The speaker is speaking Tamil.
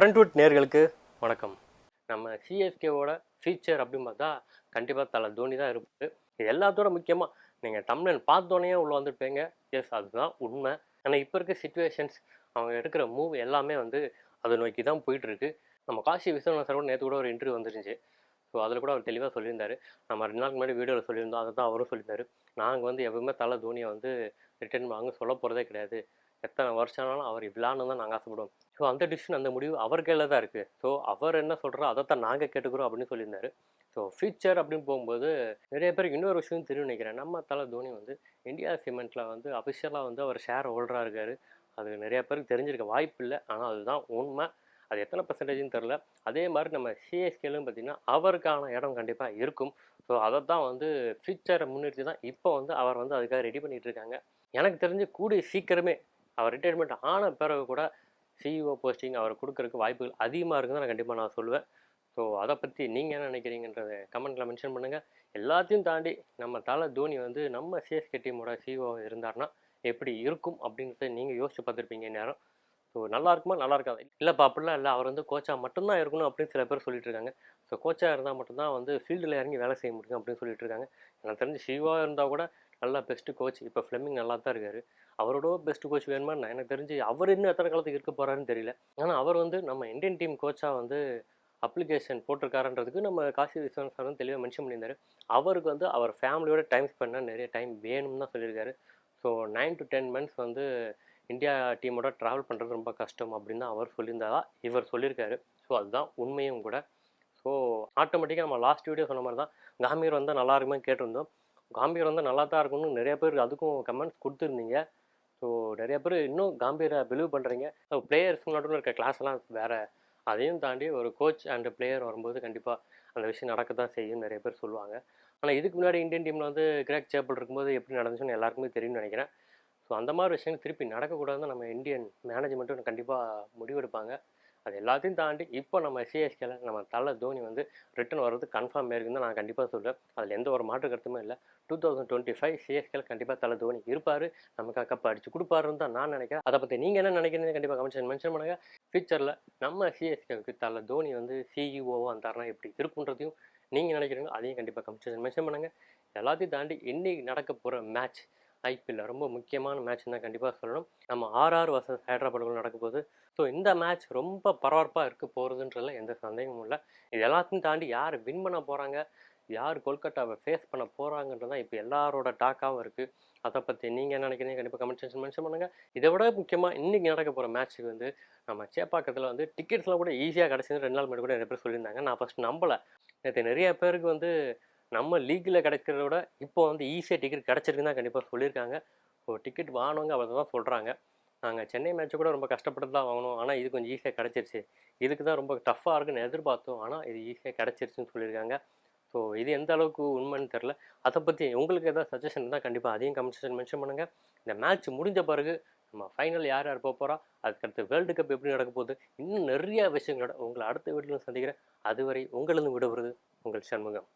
ஃப்ரண்ட்வுட் நேர்களுக்கு வணக்கம். நம்ம சிஎஸ்கேவோட ஃபீச்சர் அப்படின்னு பார்த்தா கண்டிப்பாக தலை தோனி தான் இருப்பாரு. இது எல்லாத்தோட முக்கியமாக நீங்கள் தமிழன் பார்த்தோன்னே உள்ள வந்துருப்பீங்க. எஸ் அதுதான் உண்மை. ஆனால் இப்போ இருக்க சுச்சுவேஷன்ஸ் அவங்க எடுக்கிற மூவ் எல்லாமே வந்து அதை நோக்கி தான் போயிட்டுருக்கு. நம்ம காசி விஸ்வநாத் சார் கூட நேற்று கூட ஒரு இன்டர்வியூ வந்துருந்துச்சு. ஸோ அதில் கூட அவர் தெளிவாக சொல்லியிருந்தார். நம்ம ரெண்டு நாளுக்கு முன்னாடி வீடியோவில் சொல்லியிருந்தோம். அதை தான் அவரும் சொல்லியிருந்தாரு. நாங்கள் வந்து எப்பவுமே தலை தோனியை வந்து ரிட்டர்ன் வாங்க சொல்ல போகிறதே கிடையாது. எத்தனை வருஷம் ஆனாலும் அவர் இவ்வளான்னு தான் நாங்கள் ஆசைப்படுவோம். ஸோ அந்த டிசிஷன் அந்த முடிவு அவர் கையில் தான் இருக்குது ஸோ அவர் என்ன சொல்கிறோ அதை தான் நாங்கள் கேட்டுக்கிறோம் அப்படின்னு சொல்லியிருந்தாரு. ஸோ ஃபியூச்சர் அப்படின்னு போகும்போது நிறைய பேருக்கு இன்னொரு விஷயம் தெரியும் நினைக்கிறேன். நம்ம தலை தோனி வந்து இந்தியா சிமெண்ட்டில் வந்து அஃபிஷியலாக வந்து அவர் ஷேர் ஹோல்டராக இருக்கார். அது நிறைய பேருக்கு தெரிஞ்சிருக்க வாய்ப்பு இல்லை. ஆனால் அதுதான் உண்மை. அது எத்தனை பர்சன்டேஜ்னு தெரில அதே மாதிரி நம்ம சிஎஸ்கேலும் பார்த்திங்கன்னா அவருக்கான இடம் கண்டிப்பாக இருக்கும். ஸோ அதை தான் வந்து ஃபியூச்சரை முன்னிறுத்தி தான் இப்போ வந்து அவர் வந்து அதுக்காக ரெடி பண்ணிகிட்டு இருக்காங்க. எனக்கு தெரிஞ்சு கூடிய சீக்கிரமே அவர் ரிட்டையர்மெண்ட் ஆன பிறகு கூட சிஇஓ போஸ்டிங் அவர் கொடுக்கறதுக்கு வாய்ப்புகள் அதிகமாக இருக்குன்னு நான் கண்டிப்பாக நான் சொல்லுவேன் ஸோ அதை பற்றி நீங்கள் என்ன நினைக்கிறீங்கன்றத கமெண்ட்டில் மென்ஷன் பண்ணுங்கள் எல்லாத்தையும் தாண்டி நம்ம தலை தோனி வந்து நம்ம சிஎஸ்கே டீமோட சிஇஓ இருந்தாருன்னா எப்படி இருக்கும் அப்படின்றத நீங்கள் யோசிச்சு பார்த்துருப்பீங்க நேரம் ஸோ நல்லா இருக்குமா? நல்லா இருக்காது. இல்லைப்பா அப்படிலாம் இல்லை. அவர் வந்து கோச்சாக மட்டும்தான் இருக்கணும் அப்படின்னு சில பேர் சொல்லிட்டு இருக்காங்க ஸோ கோச்சாக இருந்தால் மட்டும்தான் வந்து ஃபீல்டில் இறங்கி வேலை செய்ய முடியும் அப்படின்னு சொல்லிட்டு இருக்காங்க எனக்கு தெரிஞ்சு ஷிவாக இருந்தால் கூட நல்லா பெஸ்ட்டு கோச் இப்போ ஃப்ளெமிங் நல்லா தான் இருக்கார். அவரோட பெஸ்ட் கோச் வேணுமா? நான் எனக்கு தெரிஞ்சு அவர் இன்னும் எத்தனை காலத்துக்கு இருக்க போகிறாருன்னு தெரியல. ஆனால் அவர் வந்து நம்ம இந்தியன் டீம் கோச்சாக வந்து அப்ளிகேஷன் போட்டிருக்காருன்றதுக்கு நம்ம காசி விஸ்வநாத் சார் வந்து தெளிவாக மென்ஷன் பண்ணியிருந்தாரு. அவருக்கு வந்து அவர் ஃபேமிலியோட டைம் ஸ்பெண்ட் நிறைய டைம் வேணும்னு தான் சொல்லியிருக்காரு. So nine to ten months வந்து இந்தியா டீமோட ட்ராவல் பண்ணுறது ரொம்ப கஷ்டம் அப்படின்னு தான் அவர் சொல்லியிருந்தாரா? இவர் சொல்லியிருக்காரு. ஸோ அதுதான் உண்மையும் கூட. ஸோ ஆட்டோமேட்டிக்காக நம்ம லாஸ்ட் வீடியோ சொன்ன மாதிரி தான் காம்பீர் வந்தால் நல்லா இருக்குமே கேட்டிருந்தோம். காம்பீர் வந்தால் நல்லா தான் இருக்கும்னு நிறைய பேர் அதுக்கும் கமெண்ட்ஸ் கொடுத்துருந்தீங்க. ஸோ நிறைய பேர் இன்னும் காம்பீரை பிலீவ் பண்ணுறீங்க ஸோ பிளேயர்ஸ் நடுவில் இருக்க கிளாஸ்லாம் வேறு. அதையும் தாண்டி ஒரு கோச் அண்ட் பிளேயர் வரும்போது கண்டிப்பாக அந்த விஷயம் நடக்க தான் செய்யும் நிறைய பேர் சொல்லுவாங்க. ஆனால் இதுக்கு முன்னாடி இந்தியன் டீமில் வந்து கிரேக் சேப்பிள் இருக்கும்போது எப்படி நடந்துச்சுன்னு எல்லாருக்குமே தெரியும்னு நினைக்கிறேன். ஸோ அந்த மாதிரி விஷயங்கள் திருப்பி நடக்கக்கூடாதுன்னு நம்ம இந்தியன் மேனேஜ்மெண்ட்டும் கண்டிப்பாக முடிவெடுப்பாங்க. அது எல்லாத்தையும் தாண்டி இப்போ நம்ம சிஎஸ்கேல நம்ம தலை தோனி வந்து ரிட்டன் வர்றது கன்ஃபார்ம் இருக்குன்னு தான் நான் கண்டிப்பாக சொல்கிறேன் அதில் எந்த ஒரு மாற்று கருத்துமே இல்லை. டூ தௌசண்ட் டுவெண்ட்டி ஃபைவ் சிஎஸ்கேல கண்டிப்பாக தலை தோனி இருப்பார். நமக்கு கப் அடிச்சு கொடுப்பாருன்னு தான் நான் நினைக்கிறேன். அதை பற்றி நீங்கள் என்ன நினைக்கிறீங்க கண்டிப்பாக கமெண்ட் மென்ஷன் பண்ணுங்க. ஃபியூச்சரில் நம்ம சிஎஸ்கேவுக்கு தலை தோனி வந்து சிஇஓவாக வந்தாருன்னா எப்படி இருக்குன்றதையும் நீங்கள் நினைக்கிறீங்க அதையும் கண்டிப்பாக கமெண்ட் மென்ஷன் பண்ணுங்கள் எல்லாத்தையும் தாண்டி இன்னைக்கு நடக்க போகிற மேட்ச் ஐபிஎல்ல ரொம்ப முக்கியமான மேட்ச் தான் கண்டிப்பாக சொல்லணும். நம்ம ஆர்ஆர் வர்சஸ் ஹைதராபாடுகள் நடக்க போகுது. ஸோ இந்த மேட்ச் ரொம்ப பரபரப்பாக இருக்க போகிறதுன்றதுல எந்த சந்தேகமும் இல்லை. இது எல்லாத்தையும் தாண்டி யார் வின் பண்ண போகிறாங்க யார் கொல்கட்டாவை ஃபேஸ் பண்ண போகிறாங்கன்றது தான் இப்போ எல்லாரோட டாக்காகவும் இருக்குது அதை பற்றி நீங்கள் என்ன நினைக்கிறீங்க? கண்டிப்பாக கமெண்ட் செக்ஷன் மென்ஷன் பண்ணுங்கள் இதை விட முக்கியமாக இன்றைக்கி நடக்க போகிற மேட்ச்சுக்கு வந்து நம்ம சேப்பாக்கத்தில் வந்து டிக்கெட்ஸ்லாம் கூட ஈஸியாக கிடச்சிருந்து ரெண்டு நாள் முன்னாடி கூட நிறைய பேர் சொல்லியிருந்தாங்க. நான் ஃபஸ்ட் நம்பலை. நேற்று நிறைய பேருக்கு வந்து நம்ம லீக்கில் கிடைக்கிறத விட இப்போ வந்து ஈஸியாக டிக்கெட் கிடச்சிருக்குன்னு தான் கண்டிப்பாக சொல்லியிருக்காங்க. ஸோ டிக்கெட் வாங்கினவங்க அதை தான் சொல்கிறாங்க நாங்கள் சென்னை மேட்ச்சை கூட ரொம்ப கஷ்டப்பட்டு தான் வாங்கணும் ஆனால் இது கொஞ்சம் ஈஸியாக கிடச்சிருச்சு. இதுக்கு தான் ரொம்ப டஃப்பாக இருக்குன்னு எதிர்பார்த்தோம். ஆனால் இது ஈஸியாக கிடச்சிருச்சுன்னு சொல்லியிருக்காங்க. ஸோ இது எந்த அளவுக்கு உண்மைன்னு தெரில அதை பற்றி உங்களுக்கு எதாவது சஜஷன் இருந்தால் கண்டிப்பாக அதையும் கமெண்ட் செக்ஷன் மென்ஷன் பண்ணுங்கள் இந்த மேட்ச் முடிஞ்ச பிறகு நம்ம ஃபைனல் யார் யார் போக போகிறா அதுக்கடுத்து வேர்ல்டு கப் எப்படி நடக்க போகுது? இன்னும் நிறைய விஷயங்களோட உங்களை அடுத்த வீட்டிலும் சந்திக்கிறேன். அதுவரை உங்களிருந்து விடுவது உங்கள் சண்முகம்.